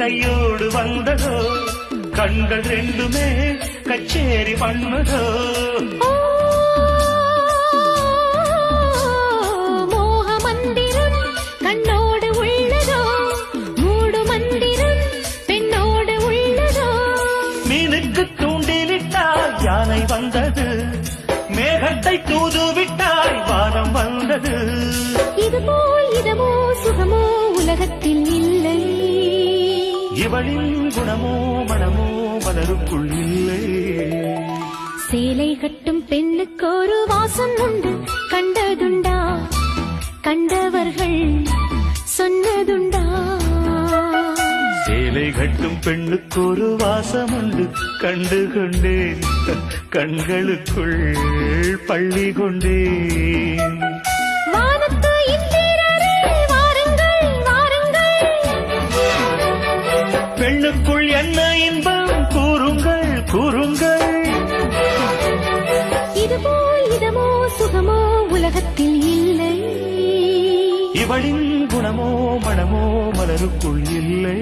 கையோடு வந்ததோ? கண்கள் ரெண்டுமே கச்சேரி பண்ணதோ? யானை வந்தது. மேகத்தை தூதுவிட்டால் வானம் வந்தது. இதுபோ இதமோ சுகமோ உலகத்தில் இவளின் குணமோ மனமோ மலருக்குள் இல்லை. சேலை கட்டும் பெண்ணுக்கு ஒரு வாசம் உண்டு. கண்டதுண்டா? கண்டவர்கள் சொன்னதுண்டா? சேலை கட்டும் பெண்ணுக்கு ஒரு வாசம் உண்டு. கண்டு கொண்டேன். கண்களுக்குள் பள்ளி கொண்டேன். பெண்ணுக்குள் என்ன இன்பம்? கூறுங்கள் கூறுங்கள். இதுபோ இதமோ சுகமோ உலகத்தில் இல்லை. இவளின் குணமோ மனமோ மலருக்குள் இல்லை.